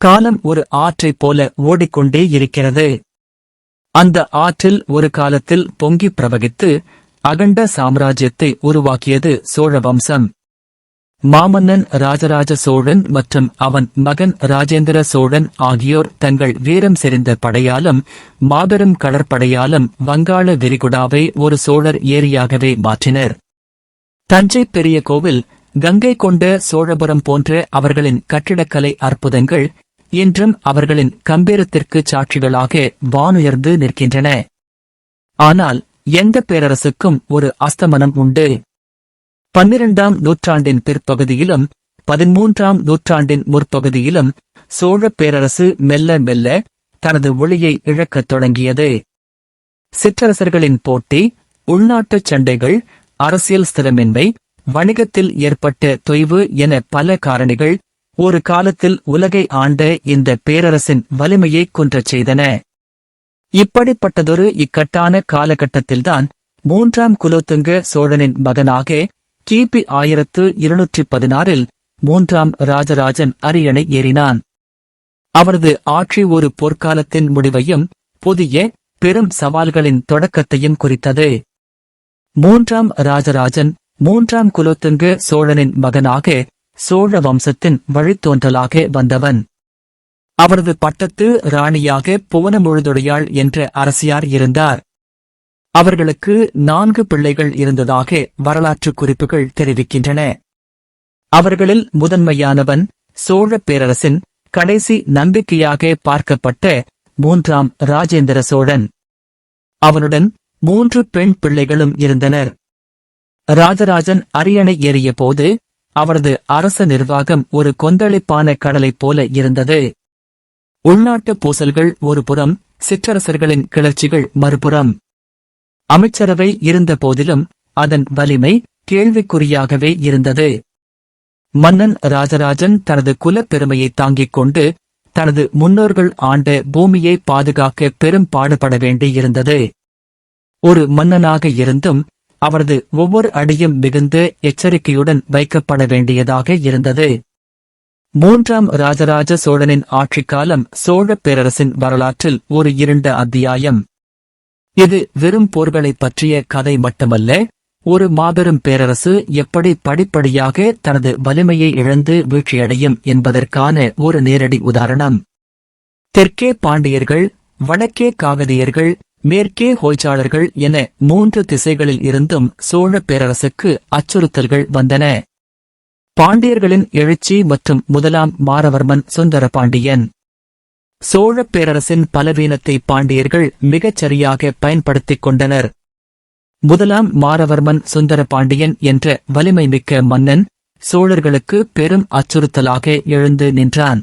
காலம் ஒரு ஆற்றைப் போல ஓடிக்கொண்டே இருக்கிறது. அந்த ஆற்றில் ஒரு காலத்தில் பொங்கி பிரவகித்து அகண்ட சாம்ராஜ்யத்தை உருவாக்கியது சோழ வம்சம். மாமன்னன் ராஜராஜ சோழன் மற்றும் அவன் மகன் ராஜேந்திர சோழன் ஆகியோர் தங்கள் வீரம் செறிந்த படையாலும் மாபெரும் கடற்படையாலும் வங்காள விரிகுடாவை ஒரு சோழர் ஏரியாகவே மாற்றினர். தஞ்சை பெரிய கோவில் கங்கை கொண்ட சோழபுரம் போன்ற அவர்களின் கட்டிடக்கலை அற்புதங்கள் இன்றும் அவர்களின் கம்பீரத்திற்கு சாட்சிகளாக வானுயர்ந்து நிற்கின்றன. ஆனால் எந்த பேரரசுக்கும் ஒரு அஸ்தமனம் உண்டு. பன்னிரண்டாம் நூற்றாண்டின் பிற்பகுதியிலும் பதிமூன்றாம் நூற்றாண்டின் முற்பகுதியிலும் சோழ பேரரசு மெல்ல மெல்ல தனது ஒளியை இழக்கத் தொடங்கியது. சிற்றரசர்களின் போட்டி உள்நாட்டுச் சண்டைகள் அரசியல் ஸ்திரமின்மை வணிகத்தில் ஏற்பட்ட தொய்வு என பல காரணிகள் ஒரு காலத்தில் உலகை ஆண்ட இந்த பேரரசின் வலிமையை குன்றச் செய்தன. இப்படிப்பட்டதொரு இக்கட்டான காலகட்டத்தில்தான் மூன்றாம் குலோத்துங்க சோழனின் மகனாக கிபி ஆயிரத்து இருநூற்றி பதினாறில் மூன்றாம் ராஜராஜன் அரியணை ஏறினான். அவரது ஆட்சி ஒரு போர்க்காலத்தின் முடிவையும் புதிய பெரும் சவால்களின் தொடக்கத்தையும் குறித்தது. மூன்றாம் ராஜராஜன் மூன்றாம் குலோத்துங்க சோழனின் மகனாக சோழ வம்சத்தின் வழித்தோன்றலாக வந்தவன். அவரது பட்டத்து ராணியாக புவனமுழுதுடையாள் என்ற அரசியார் இருந்தார். அவர்களுக்கு நான்கு பிள்ளைகள் இருந்ததாக வரலாற்று குறிப்புகள் தெரிவிக்கின்றன. அவர்களில் முதன்மையானவன் சோழ பேரரசின் கடைசி நம்பிக்கையாக பார்க்கப்பட்ட மூன்றாம் ராஜேந்திர சோழன். அவனுடன் மூன்று பெண் பிள்ளைகளும் இருந்தனர். ராஜராஜன் அரியணை ஏறிய போது அவரது அரச நிர்வாகம் ஒரு கொந்தளிப்பான கடலைப் போல இருந்தது. உள்நாட்டு பூசல்கள் ஒரு புறம் சிற்றரசர்களின் கிளர்ச்சிகள் மறுபுறம். அமைச்சரவை இருந்த போதிலும் அதன் வலிமை கேள்விக்குறியாகவே இருந்தது. மன்னன் ராஜராஜன் தனது குலப் பெருமையை தாங்கிக் கொண்டு தனது முன்னோர்கள் ஆண்ட பூமியை பாதுகாக்க பெரும் பாடுபட வேண்டியிருந்தது. ஒரு மன்னனாக இருந்தும் அவரது ஒவ்வொரு அடியும் மிகுந்த எச்சரிக்கையுடன் வைக்கப்பட வேண்டியதாக இருந்தது. மூன்றாம் ராஜராஜ சோழனின் ஆட்சிக்காலம் சோழப் பேரரசின் வரலாற்றில் ஒரு இருண்ட அத்தியாயம். இது வெறும் போர்களைப் பற்றிய கதை மட்டுமல்ல ஒரு மாபெரும் பேரரசு எப்படி படிப்படியாக தனது வலிமையை இழந்து வீழ்ச்சியடையும் என்பதற்கான ஒரு நேரடி உதாரணம். தெற்கே பாண்டியர்கள் வடக்கே காகதியர்கள் மேற்கே ஹோய்ச்சாளர்கள் என மூன்று திசைகளில் இருந்தும் சோழ பேரரசுக்கு அச்சுறுத்தல்கள் வந்தன. பாண்டியர்களின் எழுச்சி மற்றும் முதலாம் மாரவர்மன் சுந்தர பாண்டியன் சோழ பேரரசின் பலவீனத்தை பாண்டியர்கள் மிகச் சரியாக பயன்படுத்திக் கொண்டனர். முதலாம் மாரவர்மன் சுந்தர பாண்டியன் என்ற வலிமை மிக்க மன்னன் சோழர்களுக்கு பெரும் அச்சுறுத்தலாக எழுந்து நின்றான்.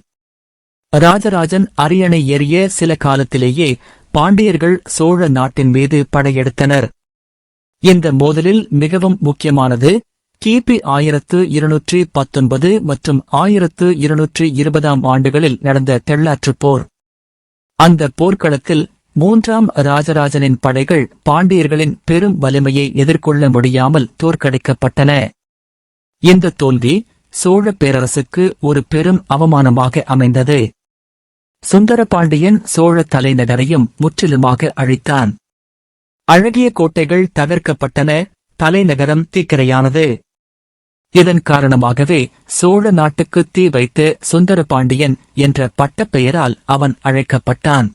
ராஜராஜன் அரியணை ஏறிய சில காலத்திலேயே பாண்டியர்கள் சோழ நாட்டின் மீது படையெடுத்தனர். இந்த மோதலில் மிகவும் முக்கியமானது கிபி ஆயிரத்து இருநூற்றி பத்தொன்பது மற்றும் ஆயிரத்து இருநூற்றி இருபதாம் ஆண்டுகளில் நடந்த தெள்ளாற்றுப் போர். அந்த போர்க்களத்தில் மூன்றாம் ராஜராஜனின் படைகள் பாண்டியர்களின் பெரும் வலிமையை எதிர்கொள்ள முடியாமல் தோற்கடிக்கப்பட்டன. இந்த தோல்வி சோழ பேரரசுக்கு ஒரு பெரும் அவமானமாக அமைந்தது. சுந்தரபாண்டியன் சோழ தலைநகரையும் முற்றிலுமாக அழித்தான். அழகிய கோட்டைகள் தகர்க்கப்பட்டன. தலைநகரம் தீக்கிரையானது. இதன் காரணமாகவே சோழ நாட்டுக்கு தீ வைத்து சுந்தரபாண்டியன் என்ற பட்டப்பெயரால் அவன் அழைக்கப்பட்டான்.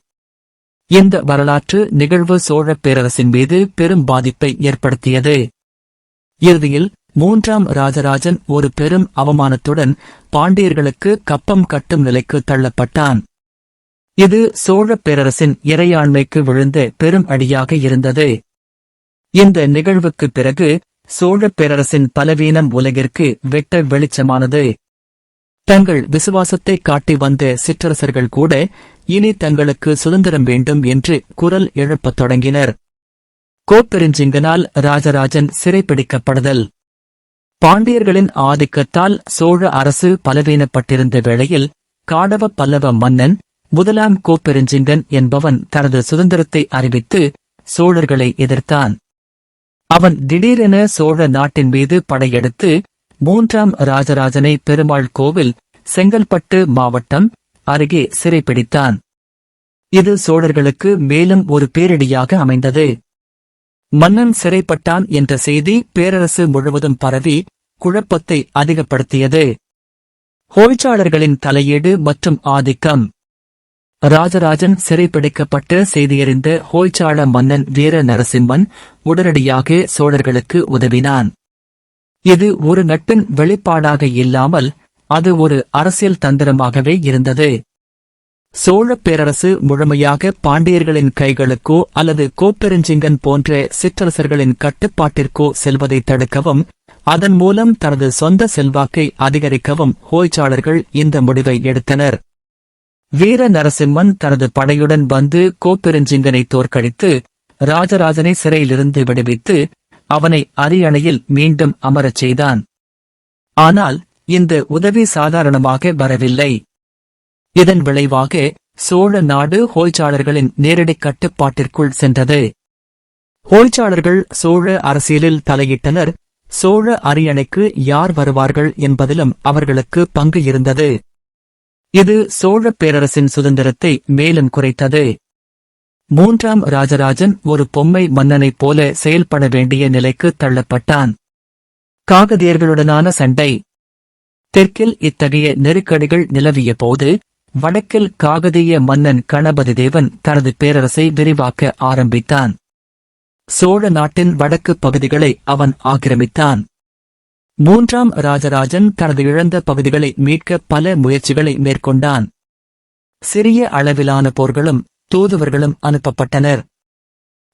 இந்த வரலாற்று நிகழ்வு சோழப் பேரரசின் மீது பெரும் பாதிப்பை ஏற்படுத்தியது. இறுதியில் மூன்றாம் ராஜராஜன் ஒரு பெரும் அவமானத்துடன் பாண்டியர்களுக்கு கப்பம் கட்டும் நிலைக்கு தள்ளப்பட்டான். இது சோழப் பேரரசின் இறையாண்மைக்கு விழுந்த பெரும் அடியாக இருந்தது. இந்த நிகழ்வுக்குப் பிறகு சோழப் பேரரசின் பலவீனம் உலகிற்கு வெட்ட வெளிச்சமானது. தங்கள் விசுவாசத்தை காட்டி வந்த சிற்றரசர்கள் கூட இனி தங்களுக்கு சுதந்திரம் வேண்டும் என்று குரல் எழுப்பத் தொடங்கினர். கோப்பெருஞ்சிங்கனால் ராஜராஜன் சிறைப்பிடிக்கப்படுதல் பாண்டியர்களின் ஆதிக்கத்தால் சோழ அரசு பலவீனப்பட்டிருந்த வேளையில் காடவ பல்லவ மன்னன் முதலாம் கோப்பெருஞ்சிங்கன் என்பவன் தனது சுதந்திரத்தை அறிவித்து சோழர்களை எதிர்த்தான். அவன் திடீரென சோழ நாட்டின் மீது படையெடுத்து மூன்றாம் ராஜராஜனை பெருமாள் கோவில் செங்கல்பட்டு மாவட்டம் அருகே சிறைப்பிடித்தான் இது சோழர்களுக்கு மேலும் ஒரு பேரிடியாக அமைந்தது. மன்னன் சிறைப்பட்டான் என்ற செய்தி பேரரசு முழுவதும் பரவி குழப்பத்தை அதிகப்படுத்தியது. ஹோய்ச்சாளர்களின் தலையீடு மற்றும் ஆதிக்கம். ராஜராஜன் சிறைப்பிடிக்கப்பட்ட செய்தியறிந்த ஹோய்ச்சாள மன்னன் வீர நரசிம்மன் உடனடியாக சோழர்களுக்கு உதவினான். இது ஒரு நட்பின் வெளிப்பாடாக இல்லாமல் அது ஒரு அரசியல் தந்திரமாகவே இருந்தது. சோழப் பேரரசு முழுமையாக பாண்டியர்களின் கைகளுக்கோ அல்லது கோப்பெருஞ்சிங்கன் போன்ற சிற்றரசர்களின் கட்டுப்பாட்டிற்கோ செல்வதை தடுக்கவும் அதன் மூலம் தனது சொந்த செல்வாக்கை அதிகரிக்கவும் ஹோய்ச்சாளர்கள் இந்த முடிவை எடுத்தனர். வீர நரசிம்மன் தனது படையுடன் வந்து கோப்பெருஞ்சிங்கனை தோற்கடித்து ராஜராஜனை சிறையிலிருந்து விடுவித்து அவனை அரியணையில் மீண்டும் அமரச் செய்தான். ஆனால் இந்த உதவி சாதாரணமாக வரவில்லை. இதன் விளைவாக சோழ நாடு ஹோய்ச்சாளர்களின் நேரடி கட்டுப்பாட்டிற்குள் சென்றது. ஹோய்ச்சாளர்கள் சோழ அரசியலில் தலையிட்டனர். சோழ அரியணைக்கு யார் வருவார்கள் என்பதிலும் அவர்களுக்கு பங்கு இருந்தது. இது சோழ பேரரசின் சுதந்திரத்தை மேலும் குறைத்தது. மூன்றாம் ராஜராஜன் ஒரு பொம்மை மன்னனைப் போல செயல்பட வேண்டிய நிலைக்கு தள்ளப்பட்டான். காகதியர்களுடனான சண்டை. தெற்கில் இத்தகைய நெருக்கடிகள் நிலவிய போது வடக்கில் காகதிய மன்னன் கணபதி தேவன் தனது பேரரசை விரிவாக்க ஆரம்பித்தான். சோழ நாட்டின் வடக்கு பகுதிகளை அவன் ஆக்கிரமித்தான். மூன்றாம் ராஜராஜன் தனது இழந்த பகுதிகளை மீட்க பல முயற்சிகளை மேற்கொண்டான். சிறிய அளவிலான போர்களும் தூதுவர்களும் அனுப்பப்பட்டனர்.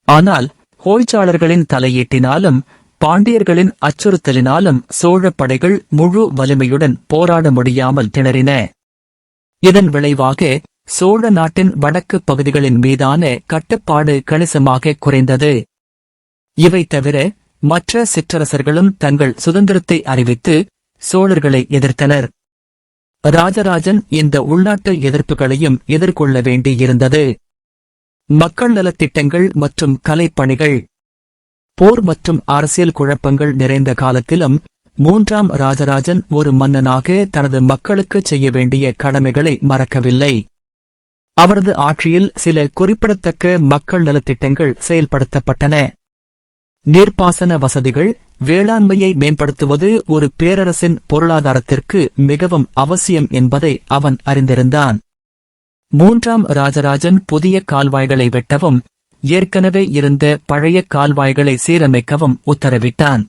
ஆனால் ஹோய்ச்சாளர்களின் தலையீட்டினாலும் பாண்டியர்களின் அச்சுறுத்தலினாலும் சோழப் படைகள் முழு வலிமையுடன் போராட முடியாமல் திணறின. இதன் விளைவாக சோழ நாட்டின் வடக்கு பகுதிகளின் மீதான கட்டுப்பாடு கணிசமாக குறைந்தது. இவை தவிர மற்ற சிற்றரசர்களும் தங்கள் சுதந்திரத்தை அறிவித்து சோழர்களை எதிர்த்தனர். ராஜராஜன் இந்த உள்நாட்டு எதிர்ப்புகளையும் எதிர்கொள்ள வேண்டியிருந்தது. மக்கள் நலத்திட்டங்கள் மற்றும் கலைப்பணிகள் போர் மற்றும் அரசியல் குழப்பங்கள் நிறைந்த காலத்திலும் மூன்றாம் ராஜராஜன் ஒரு மன்னனாக தனது மக்களுக்கு செய்ய வேண்டிய கடமைகளை மறக்கவில்லை. அவரது ஆட்சியில் சில குறிப்பிடத்தக்க மக்கள் நலத்திட்டங்கள் செயல்படுத்தப்பட்டன. நீர்ப்பாசன வசதிகள் வேளாண்மையை மேம்படுத்துவது ஒரு பேரரசின் பொருளாதாரத்திற்கு மிகவும் அவசியம் என்பதை அவன் அறிந்திருந்தான். மூன்றாம் ராஜராஜன் புதிய கால்வாய்களை வெட்டவும் ஏற்கனவே இருந்த பழைய கால்வாய்களை சீரமைக்கவும் உத்தரவிட்டான்.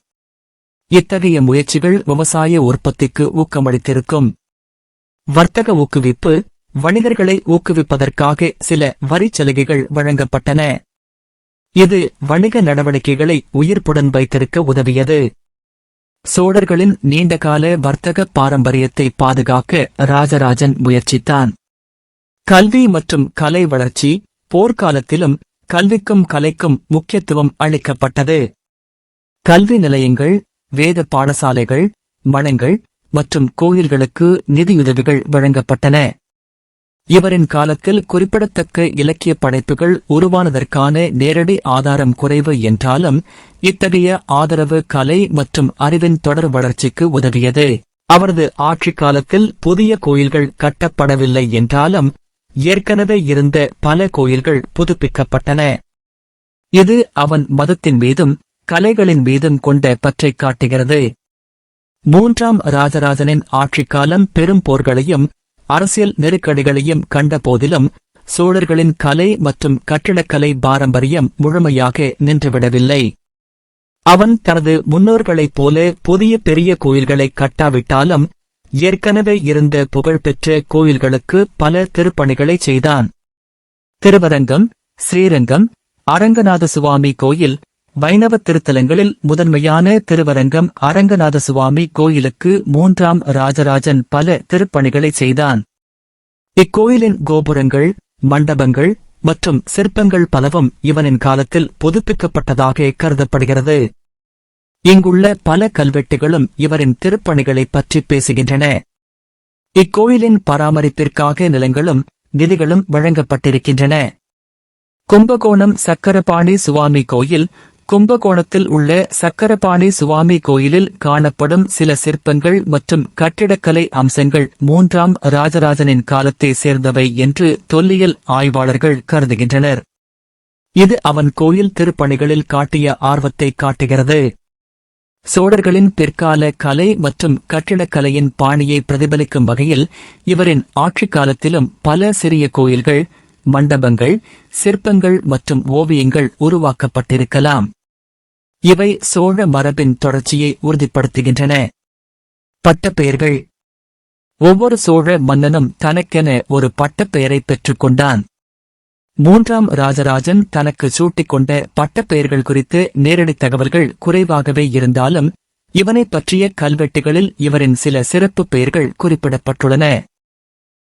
இத்தகைய முயற்சிகள் விவசாய உற்பத்திக்கு ஊக்கமளித்திருக்கும். வர்த்தக ஊக்குவிப்பு வணிகர்களை ஊக்குவிப்பதற்காக சில வரிச் சலுகைகள் வழங்கப்பட்டன. இது வணிக நடவடிக்கைகளை உயிர்ப்புடன் வைத்திருக்க உதவியது. சோழர்களின் நீண்டகால வர்த்தக பாரம்பரியத்தை பாதுகாக்க ராஜராஜன் முயற்சித்தான். கல்வி மற்றும் கலை வளர்ச்சி போர்க்காலத்திலும் கல்விக்கும் கலைக்கும் முக்கியத்துவம் அளிக்கப்பட்டது. கல்வி நிலையங்கள் வேத பாடசாலைகள் மனங்கள் மற்றும் கோயில்களுக்கு நிதியுதவிகள் வழங்கப்பட்டன. இவரின் காலத்தில் குறிப்பிடத்தக்க இலக்கிய படைப்புகள் உருவானதற்கான நேரடி ஆதாரம் குறைவு என்றாலும் இத்தகைய ஆதரவு கலை மற்றும் அறிவின் தொடர் வளர்ச்சிக்கு உதவியது. அவரது ஆட்சி காலத்தில் புதிய கோயில்கள் கட்டப்படவில்லை என்றாலும் ஏற்கனவே இருந்த பல கோயில்கள் புதுப்பிக்கப்பட்டன. இது அவன் மதத்தின் மீதும் கலைகளின் மீதும் கொண்ட பற்றை காட்டுகிறது. மூன்றாம் ராஜராஜனின் ஆட்சிக்காலம் பெரும் போர்களையும் அரசியல் நெருக்கடிகளையும் கண்ட போதிலும் சோழர்களின் கலை மற்றும் கட்டிடக்கலை பாரம்பரியம் முழுமையாக நின்றுவிடவில்லை. அவன் தனது முன்னோர்களைப் போல புதிய பெரிய கோயில்களை கட்டாவிட்டாலும் ஏற்கனவே இருந்த புகழ்பெற்ற கோயில்களுக்கு பல திருப்பணிகளை செய்தான். திருவரங்கம் ஸ்ரீரங்கம் அரங்கநாத சுவாமி கோயில் வைணவ திருத்தலங்களில் முதன்மையான திருவரங்கம் அரங்கநாத சுவாமி கோயிலுக்கு மூன்றாம் ராஜராஜன் பல திருப்பணிகளை செய்தான். இக்கோயிலின் கோபுரங்கள் மண்டபங்கள் மற்றும் சிற்பங்கள் பலவும் இவனின் காலத்தில் புதுப்பிக்கப்பட்டதாக கருதப்படுகிறது. இங்குள்ள பல கல்வெட்டுகளும் இவரின் திருப்பணிகளைப் பற்றி பேசுகின்றன. இக்கோயிலின் பராமரிப்பிற்காக நிலங்களும் நிதிகளும் வழங்கப்பட்டிருக்கின்றன. கும்பகோணம் சக்கரபாணி சுவாமி கோயில் கும்பகோணத்தில் உள்ள சக்கரபாணி சுவாமி கோயிலில் காணப்படும் சில சிற்பங்கள் மற்றும் கட்டிடக்கலை அம்சங்கள் மூன்றாம் ராஜராஜனின் காலத்தை சேர்ந்தவை என்று தொல்லியல் ஆய்வாளர்கள் கருதுகின்றனர். இது அவன் கோயில் திருப்பணிகளில் காட்டிய ஆர்வத்தை காட்டுகிறது. சோழர்களின் பிற்கால கலை மற்றும் கட்டிடக்கலையின் பாணியை பிரதிபலிக்கும் வகையில் இவரின் ஆட்சிக் காலத்திலும் பல சிறிய கோயில்கள் மண்டபங்கள் சிற்பங்கள் மற்றும் ஓவியங்கள் உருவாக்கப்பட்டிருக்கலாம். இவை சோழ மரபின் தொடர்ச்சியை உறுதிப்படுத்துகின்றன. பட்டப்பெயர்கள். ஒவ்வொரு சோழ மன்னனும் தனக்கென ஒரு பட்டப்பெயரை பெற்றுக்கொண்டான் மூன்றாம் ராஜராஜன் தனக்கு சூட்டிக்கொண்ட பட்டப்பெயர்கள் குறித்து நேரடி தகவல்கள் குறைவாகவே இருந்தாலும் இவனைப் பற்றிய கல்வெட்டுகளில் இவரின் சில சிறப்பு பெயர்கள் குறிப்பிடப்பட்டுள்ளன.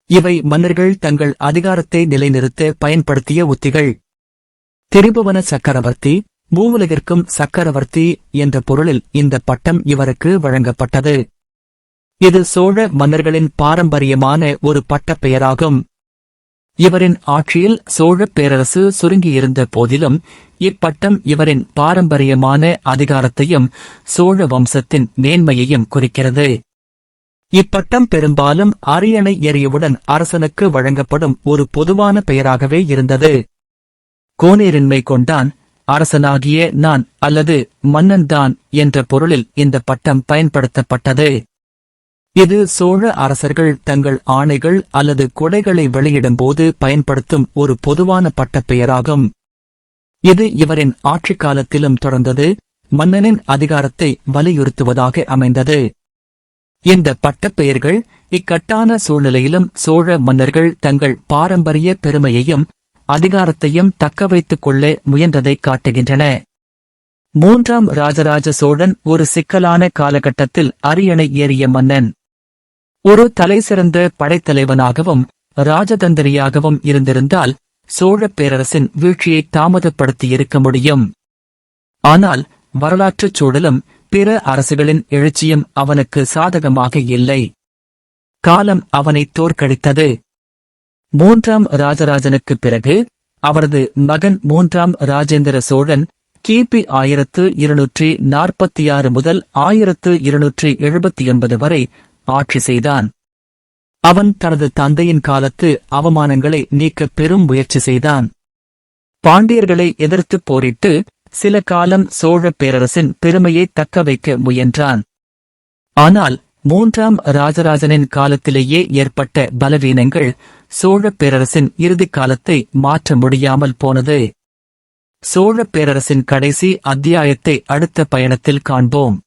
இவை மன்னர்கள் தங்கள் அதிகாரத்தை நிலைநிறுத்த பயன்படுத்திய உத்திகள். திரிபுவன சக்கரவர்த்தி பூவுலகிற்கும் சக்கரவர்த்தி என்ற பொருளில் இந்த பட்டம் இவருக்கு வழங்கப்பட்டது. இது சோழ மன்னர்களின் பாரம்பரியமான ஒரு பட்டப்பெயராகும் இவரின் ஆட்சியில் சோழப் பேரரசு சுருங்கியிருந்த போதிலும் இப்பட்டம் இவரின் பாரம்பரியமான அதிகாரத்தையும் சோழ வம்சத்தின் மேன்மையையும் குறிக்கிறது. இப்பட்டம் பெரும்பாலும் அரியணை எறியவுடன் அரசனுக்கு வழங்கப்படும் ஒரு பொதுவான பெயராகவே இருந்தது. கோனேரின்மை கொண்டான் அரசனாகிய நான் அல்லது மன்னன்தான் என்ற பொருளில் இந்த பட்டம் பயன்படுத்தப்பட்டது. இது சோழ அரசர்கள் தங்கள் ஆணைகள் அல்லது கொடைகளை வெளியிடும்போது பயன்படுத்தும் ஒரு பொதுவான பட்டப்பெயராகும். இது இவரின் ஆட்சி காலத்திலும் தொடர்ந்தது மன்னனின் அதிகாரத்தை வலியுறுத்துவதாக அமைந்தது. இந்த பட்டப்பெயர்கள் இக்கட்டான சூழ்நிலையிலும் சோழ மன்னர்கள் தங்கள் பாரம்பரிய பெருமையையும் அதிகாரத்தையும் தக்க வைத்துக் கொள்ள முயன்றதை காட்டுகின்றன. மூன்றாம் ராஜராஜ சோழன் ஒரு சிக்கலான காலகட்டத்தில் அரியணை ஏறிய மன்னன். ஒரு தலைசிறந்த படைத்தலைவனாகவும் ராஜதந்திரியாகவும் இருந்திருந்தால் சோழப் பேரரசின் வீழ்ச்சியை தாமதப்படுத்தி இருக்க முடியும். ஆனால் வரலாற்றுச் சூழலும் பிற அரசுகளின் எழுச்சியும் அவனுக்கு சாதகமாக இல்லை. காலம் அவனை தோற்கடித்தது. மூன்றாம் ராஜராஜனுக்கு பிறகு அவரது மகன் மூன்றாம் ராஜேந்திர சோழன் கிபி ஆயிரத்து இருநூற்றி நாற்பத்தி ஆறு முதல் ஆயிரத்து இருநூற்றி எழுபத்தி ஒன்பது வரை ஆட்சி செய்தான். அவன் தனது தந்தையின் காலத்து அவமானங்களை நீக்க பெரும் முயற்சி செய்தான். பாண்டியர்களை எதிர்த்து போரிட்டு சில காலம் சோழ பேரரசின் பெருமையை தக்க வைக்க முயன்றான். ஆனால் மூன்றாம் ராஜராஜனின் காலத்திலேயே ஏற்பட்ட பலவீனங்கள் சோழப் பேரரசின் இறுதிக் காலத்தை மாற்ற முடியாமல் போனது. சோழப் பேரரசின் கடைசி அத்தியாயத்தை அடுத்த பயணத்தில் காண்போம்.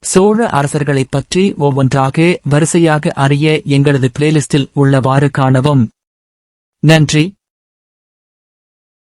சோழ அரசர்களைப் பற்றி ஒவ்வொன்றாக வரிசையாக அறிய எங்களது பிளேலிஸ்டில் உள்ளவாறு காணவும். நன்றி.